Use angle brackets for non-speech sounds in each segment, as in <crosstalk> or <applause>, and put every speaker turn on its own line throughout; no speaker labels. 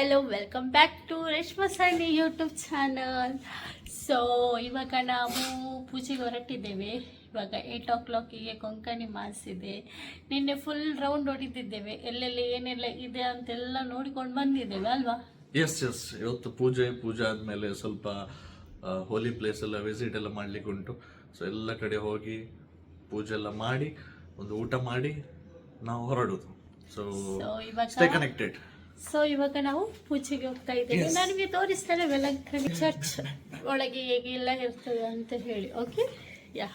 Hello welcome back to Reshma Sani YouTube channel so ಇವಾಗ ನಾವು ಪೂಜೆಗೆ ಹೊರಟಿದ್ದೇವೆ. ಇವಾಗ ಏಯ್ಟ್ ಓ ಕ್ಲಾಕಿಗೆ ಕೊಂಕಣಿ ಮಾಸ್ ಇದೆ. ನಿನ್ನೆ ಫುಲ್ ರೌಂಡ್ ಹೊಡಿತಿದ್ದೇವೆ ಎಲ್ಲೆಲ್ಲಿ ಏನೆಲ್ಲ ಇದೆ ಅಂತೆಲ್ಲ ನೋಡಿಕೊಂಡು ಬಂದಿದ್ದೇವೆ ಅಲ್ವಾ?
ಎಸ್ ಎಸ್ ಇವತ್ತು ಪೂಜೆ ಪೂಜೆ ಆದಮೇಲೆ ಸ್ವಲ್ಪ ಹೋಲಿ ಪ್ಲೇಸ್ ಎಲ್ಲ ವಿಸಿಟ್ ಎಲ್ಲ ಮಾಡ್ಲಿಕ್ಕೆ ಉಂಟು. ಸೊ ಎಲ್ಲ ಕಡೆ ಹೋಗಿ ಪೂಜೆ ಎಲ್ಲ ಮಾಡಿ ಒಂದು ಊಟ ಮಾಡಿ ನಾವು ಹೊರಡುದು. ಸೊ
ಇವಾಗ
ಸ್ಟೇ ಕನೆಕ್ಟೆಡ್
ಸೊ ಇವಾಗ ನಾವು ಪೂಜೆಗೆ ಹೋಗ್ತಾ ಇದ್ದೇವೆ. ನನಗೆ ತೋರಿಸ್ತಾರೆ ವೆಲಂಕಣಿ ಚರ್ಚ್ ಒಳಗೆ ಹೇಗೆ ಎಲ್ಲ ಇರ್ತದೆ ಅಂತ ಹೇಳಿ. ಓಕೆ ಯಾ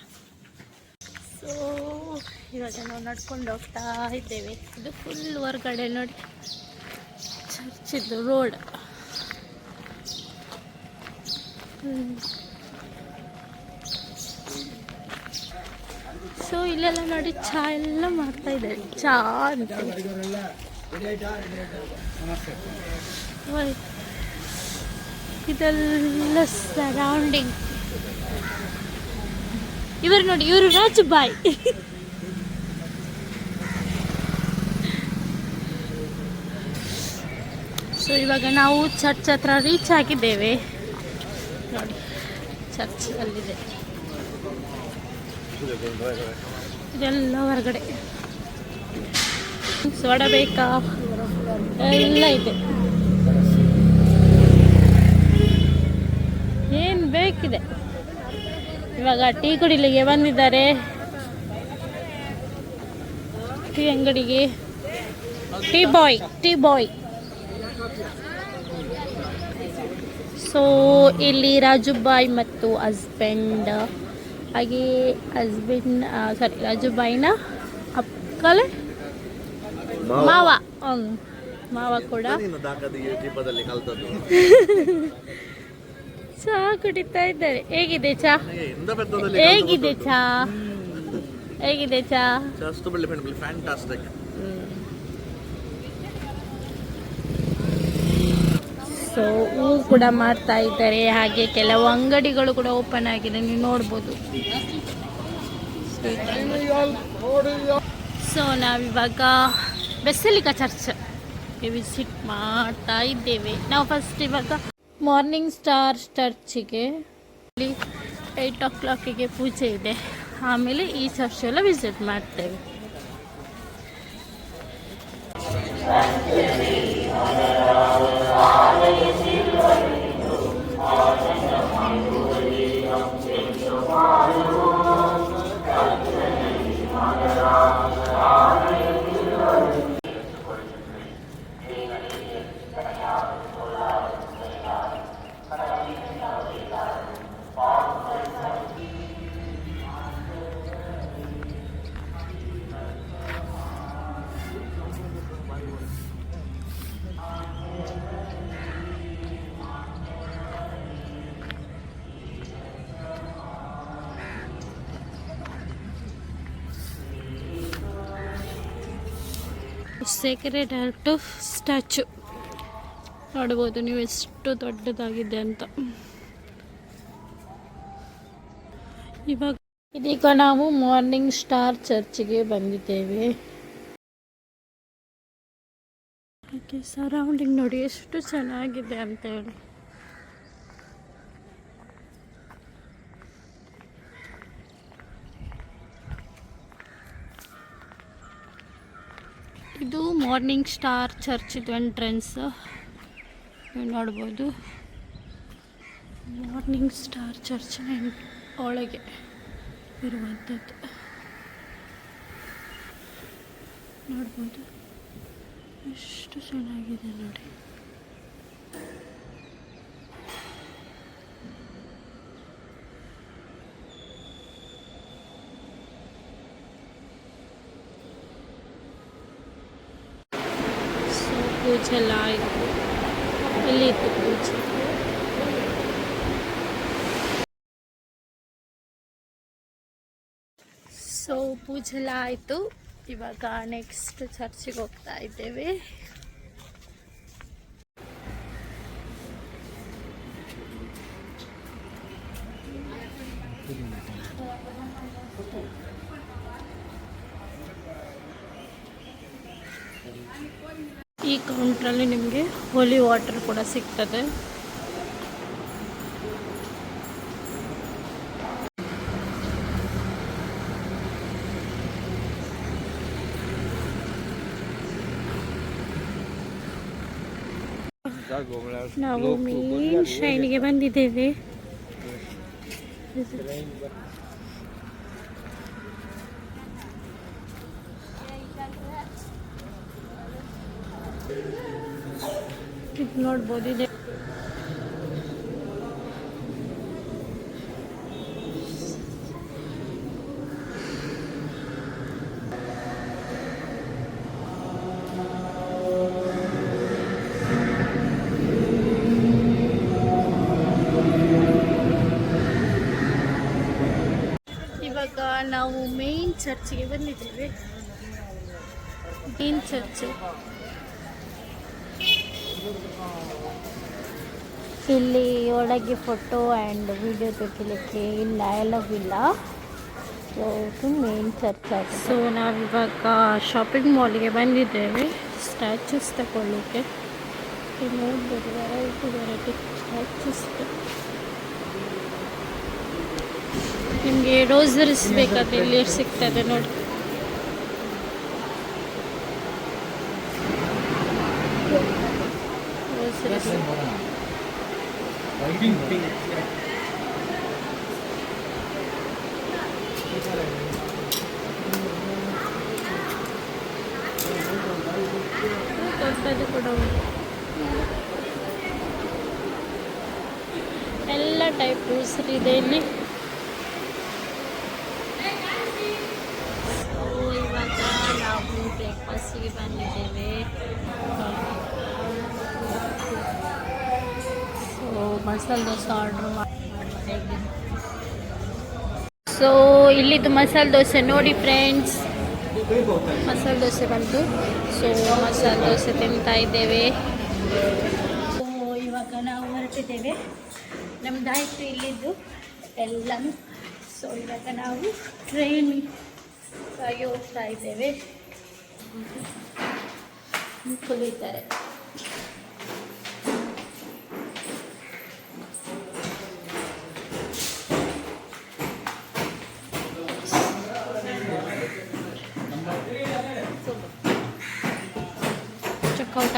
ಸೊ ಇವಾಗ ನಾವು ನಡ್ಕೊಂಡು ಹೋಗ್ತಾ ಇದ್ದೇವೆ. ಇದು ಫುಲ್ ಹೊರಗಡೆ ನೋಡಿ. ಚರ್ಚ್ ಇದು ರೋಡ್ ಸೊ ಇಲ್ಲೆಲ್ಲ ನೋಡಿ ಚಾ ಎಲ್ಲ ಮಾಡ್ತಾ ಇದ್ದಾರೆ. ಚಾ ಅಂತ. ಇದೆಲ್ಲ ಸರೌಂಡಿಂಗ್ ಇವರು ನೋಡಿ, ಇವರು ರಾಜುಬಾಯಿ ಸೊ ಇವಾಗ ನಾವು ಚರ್ಚ್ ಹತ್ರ ರೀಚ್ ಆಗಿದ್ದೇವೆ. ನೋಡಿ ಚರ್ಚ್ ಅಲ್ಲಿದೆ. ಇದೆಲ್ಲ ಹೊರಗಡೆ. ಸೋಡ ಎಲ್ಲ ಇದೆ. ಏನು ಬೇಕಿದೆ? ಇವಾಗ ಟೀ ಕುಡಿಲಿಗೆ ಬಂದಿದ್ದಾರೆ. ಟೀ ಅಂಗಡಿಗೆ. Tea boy tea boy. So ಇಲ್ಲಿ ರಾಜುಬಾಯ್ ಮತ್ತು ಹಸ್ಬೆಂಡ್ ಹಾಗೆ ಹಸ್ಬೆಂಡ್ ಸಾರಿ ರಾಜುಬಾಯಿನ ಅಕ್ಕಲೆ ಮಾವ. ಹ್ಮ್. ಮಾವ ಕೂಡ.
ದೀಪದಲ್ಲಿ ಕಲ್ತದ್ದು? <laughs>
ಚಹಾ ಕುಡಿತಾ ಇದ್ದಾರೆ. ಹೇಗಿದೆ ಚಹಾ
ಬೆತ್ತದಲ್ಲಿ
ಹೇಗಿದೆ ಚಹಾ ಹೇಗಿದೆ ಚಹಾ
ಅಷ್ಟು ಬೆಳ್ಳಿ ಬೆಳ್ಳಿ ಫ್ಯಾಂಟಾಸ್ಟಿಕ್
ಸೊ ಹೂ ಕೂಡ ಮಾಡ್ತಾ ಇದ್ದಾರೆ. ಹಾಗೆ ಕೆಲವು ಅಂಗಡಿಗಳು ಕೂಡ ಓಪನ್ ಆಗಿದೆ. ನೀವು ನೋಡ್ಬೋದು. ಸೊ ನಾವಿವಾಗ ಬೆಸ್ಸಲಿಕ ಚರ್ಚ್. ವಿಸಿಟ್ ಮಾಡ್ತಾ ಇದ್ದೇವೆ. ನಾವು ಫಸ್ಟ್ ಇವಾಗ ಮಾರ್ನಿಂಗ್ ಸ್ಟಾರ್ ಚರ್ಚಿಗೆ ಏಯ್ಟ್ ಓ ಕ್ಲಾಕಿಗೆ ಪೂಜೆ ಇದೆ. ಆಮೇಲೆ ಈ ಚರ್ಚ್ ಎಲ್ಲ ವಿಸಿಟ್ ಮಾಡ್ತೇವೆ. Sacred heart statue. ನೋಡ್ಬೋದು ನೀವು ಎಷ್ಟು ದೊಡ್ಡದಾಗಿದೆ ಅಂತ. ಇವಾಗ ಇದೀಗ ನಾವು ಮಾರ್ನಿಂಗ್ ಸ್ಟಾರ್ ಚರ್ಚ್ಗೆ ಬಂದಿದ್ದೇವೆ. ಸರೌಂಡಿಂಗ್ ನೋಡಿ ಎಷ್ಟು ಚೆನ್ನಾಗಿದೆ ಅಂತ ಇದು ಮಾರ್ನಿಂಗ್ ಸ್ಟಾರ್ ಚರ್ಚ್ ಇದು ಎಂಟ್ರೆನ್ಸ್ ನೀವು ನೋಡ್ಬೋದು. ಮಾರ್ನಿಂಗ್ ಸ್ಟಾರ್ ಚರ್ಚ್ ಒಳಗೆ ಇರುವಂಥದ್ದು. ನೋಡ್ಬೋದು. ಎಷ್ಟು ಚೆನ್ನಾಗಿದೆ ನೋಡಿ. ಸೊ ಪೂಜೆ ಎಲ್ಲ ಆಯಿತು ಎಲ್ಲಿತ್ತು ಪೂಜೆ ಸೊ ಪೂಜೆ ಎಲ್ಲ ಆಯಿತು ಇವಾಗ ನೆಕ್ಸ್ಟ್ ಚರ್ಚಿಗೆ ಹೋಗ್ತಾ ಇದ್ದೇವೆ ಈ ಕೌಂಟ್ರಲ್ಲಿ ನಿಮಗೆ ಹೋಲಿ ವಾಟರ್ ಕೂಡ ಸಿಗ್ತದೆ. ನಾವು ಮೇನ್ ಶೈನಿಗೆ ಬಂದಿದ್ದೇವೆ. ನೋಡ್ಬೋದು ಇದೆ ನಾವು ಮೇನ್ ಚರ್ಚ್ಗೆ ಬಂದಿದ್ದೇವೆ. ಮೇನ್ ಚರ್ಚ್ ಇಲ್ಲಿ ಒಳಗೆ ಫೋಟೋ ಆ್ಯಂಡ್ ವಿಡಿಯೋ ತೆಗಿಲಿಕ್ಕೆ ಇಲ್ಲ ಎಲ್ಲವೂ ಇಲ್ಲ. ಸೊ ಇದು ಮೇನ್ ಚರ್ಚ್ ಆಗಿದೆ. ಸೊ ನಾವಿವಾಗ ಶಾಪಿಂಗ್ ಮಾಲಿಗೆ ಬಂದಿದ್ದೇವೆ. ಸ್ಟ್ಯಾಚುಸ್ ತಗೊಳ್ಳಿಕ್ಕೆ. ನೋಡ್ಬೋದು ವೆರೈಟಿ ವೆರೈಟಿ ಸ್ಟ್ಯಾಚ್ಯೂಸ್ ನಿಮಗೆ ರೋಸರೀಸ್ ಬೇಕಾದ್ರೆ ಇಲ್ಲಿ ಸಿಗ್ತದೆ ನೋಡಿ ರೋಸರೀಸ್ ಕೂಡ ಉಂಟು ಎಲ್ಲ ಟೈಪ್ ರೋಸರಿ ಇದೆ ಇಲ್ಲಿ. ಇವಾಗ ನಾವು ಬ್ರೇಕ್ಫಾಸ್ಟಿಗೆ ಬಂದಿದ್ದೇವೆ. ಮಸಾಲೆ ದೋಸೆ ಆರ್ಡ್ರ್ ಮಾಡಿ ಸೊ ಇಲ್ಲಿದ್ದು ಮಸಾಲೆ ದೋಸೆ ನೋಡಿ ಫ್ರೆಂಡ್ಸ್ ಮಸಾಲೆ ದೋಸೆ ಬಂತು. ಸೊ ಮಸಾಲೆ ದೋಸೆ ತಿಂತಾ ಇದ್ದೇವೆ. ಸೊ ಇವಾಗ ನಾವು ಹೊರಟಿದ್ದೇವೆ. ನಮ್ದಾಯ್ತು ಇಲ್ಲಿದ್ದು ಎಲ್ಲನೂ. ಸೊ ಇವಾಗ ನಾವು ಟ್ರೈನ್ ಹೋಗ್ತಾ ಇದ್ದೇವೆ. ಕುಲಿತಾರೆ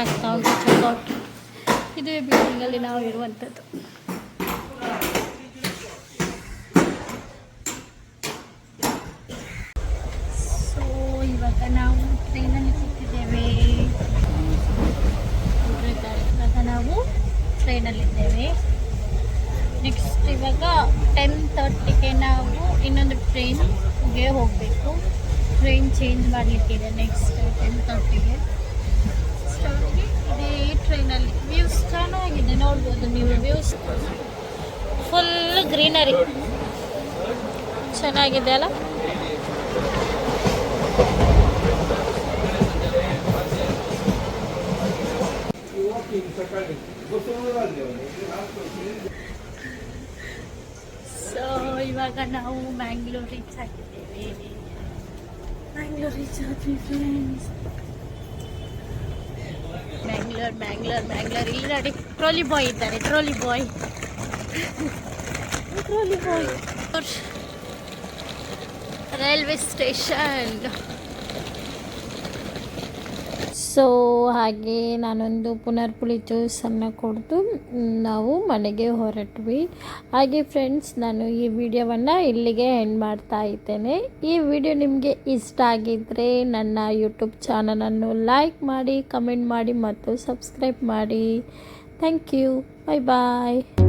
ಆಗ್ತಾ ಹೋಗಿ ಚೆಕ್ಔಟ್ ಇದೇ ಬಿಲ್ಡಿಂಗಲ್ಲಿ ನಾವು ಇರುವಂಥದ್ದು. ಸೊ ಇವಾಗ ನಾವು ಟ್ರೈನಲ್ಲಿ ಸಿಕ್ಕಿದ್ದೇವೆ. ಇವಾಗ ನಾವು ಟ್ರೈನಲ್ಲಿದ್ದೇವೆ ನೆಕ್ಸ್ಟ್ ಇವಾಗ ಟೆನ್ ತರ್ಟಿಗೆ ನಾವು ಇನ್ನೊಂದು ಟ್ರೈನ್ಗೆ ಹೋಗಬೇಕು. ಟ್ರೈನ್ ಚೇಂಜ್ ಮಾಡಲಿಕ್ಕಿದೆ ನೆಕ್ಸ್ಟ್ ಟೆನ್ ತರ್ಟಿಗೆ ಸ್ಟೋರಿಗೆ ಇದೇ ಟ್ರೈನಲ್ಲಿ ವ್ಯೂಸ್ ಚೆನ್ನಾಗಿದೆ, ನೋಡ್ಬೋದು ನೀವು ವ್ಯೂಸ್ ಫುಲ್ ಗ್ರೀನರಿ ಚೆನ್ನಾಗಿದೆ ಅಲ್ಲ? ಸೊ ಇವಾಗ ನಾವು ಮ್ಯಾಂಗ್ಳೂರ್ ರೀಚ್ ಆಗಿದ್ದೇವೆ. ಮ್ಯಾಂಗ್ಳೂರ್ ರೀಚ್ ಆದ್ವಿ ಮ್ಯಾಂಗ್ಳೂರ್ ಮ್ಯಾಂಗ್ಳೂರ್ ಮ್ಯಾಂಗ್ಳೂರ್ ಇಲ್ಲಿ ನೋಡಿ ಟ್ರೋಲಿ ಬಾಯ್ ಇದ್ದಾರೆ trolley boy trolley boy railway station so ಹಾಗೆ ನಾನೊಂದು ಪುನರ್ಪುಳಿ ಜ್ಯೂಸನ್ನು ಕೊಡ್ತು ನಾವು ಮನೆಗೆ ಹೊರಟ್ವಿ. ಹಾಗೆ ಫ್ರೆಂಡ್ಸ್ ನಾನು ಈ ವಿಡಿಯೋವನ್ನು ಇಲ್ಲಿಗೆ ಎಂಡ್ ಮಾಡ್ತಾ ಇದ್ದೇನೆ. ಈ ವಿಡಿಯೋ ನಿಮಗೆ ಇಷ್ಟ ಆಗಿದ್ದರೆ ನನ್ನ ಯೂಟ್ಯೂಬ್ ಚಾನಲನ್ನು ಲೈಕ್ ಮಾಡಿ ಕಮೆಂಟ್ ಮಾಡಿ ಮತ್ತು ಸಬ್ಸ್ಕ್ರೈಬ್ ಮಾಡಿ. Thank you bye bye